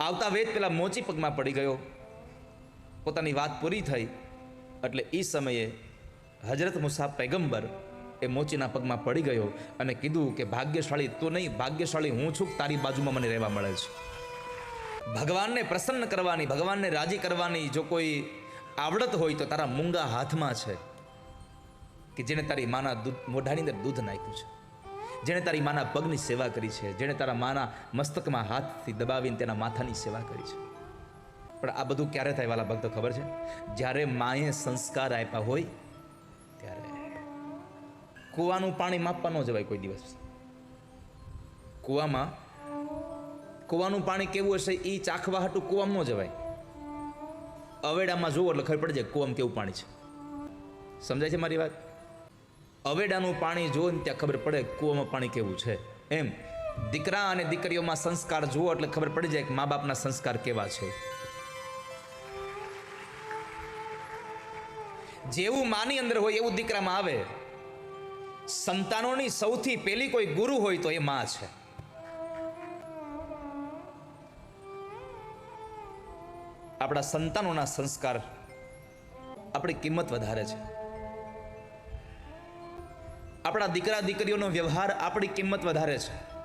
આવતા વેદ પેલા મોચી પગમાં પડી ગયો. પોતાની વાત પૂરી થઈ એટલે એ સમયે હજરત મુસાફ પૈગંબર એ મોચીના પગમાં પડી ગયો અને કીધું કે, ભાગ્યશાળી તું નહીં, ભાગ્યશાળી હું છું, તારી બાજુમાં મને રહેવા મળે છે. ભગવાનને પ્રસન્ન કરવાની, ભગવાનને રાજી કરવાની જો કોઈ આવડત હોય તો તારા મૂંગા હાથમાં છે કે જેને તારી માના દૂધ, મોઢાની અંદર દૂધ નાખ્યું છે. જેણે તારી માના પગની સેવા કરી છે, જેણે તારા માના મસ્તકમાં હાથથી દબાવીને તેના માથાની સેવા કરી છે. પણ આ બધું ક્યારે થાય વાલા ભક્તો, ખબર છે? જ્યારે માએ સંસ્કાર આપ્યા હોય, ત્યારે કૂવાનું પાણી માપવા ન જવાય કોઈ દિવસ. કૂવામાં, કૂવાનું પાણી કેવું હશે એ ચાખવા હાટું કૂવામાં ન જવાય. અવેડામાં જુઓ એટલે ખબર પડે છે કૂવામાં કેવું પાણી છે. સમજાય છે મારી વાત? અવેડાનું પાણી જુઓ ને ત્યાં ખબર પડે કૂવામાં પાણી કેવું છે. એમ, દીકરા અને દીકરીઓમાં સંસ્કાર જુઓ એટલે ખબર પડી જાય કે મા બાપના સંસ્કાર કેવા છે. જેવું માની અંદર હોય એવું દીકરામાં આવે. સંતાનોની સૌથી પહેલી કોઈ ગુરુ હોય તો એ મા છે. આપણા સંતાનોના સંસ્કાર આપણી કિંમત વધારે છે. આપણા દીકરા દીકરીઓનો વ્યવહાર આપણી કિંમત વધારે છે.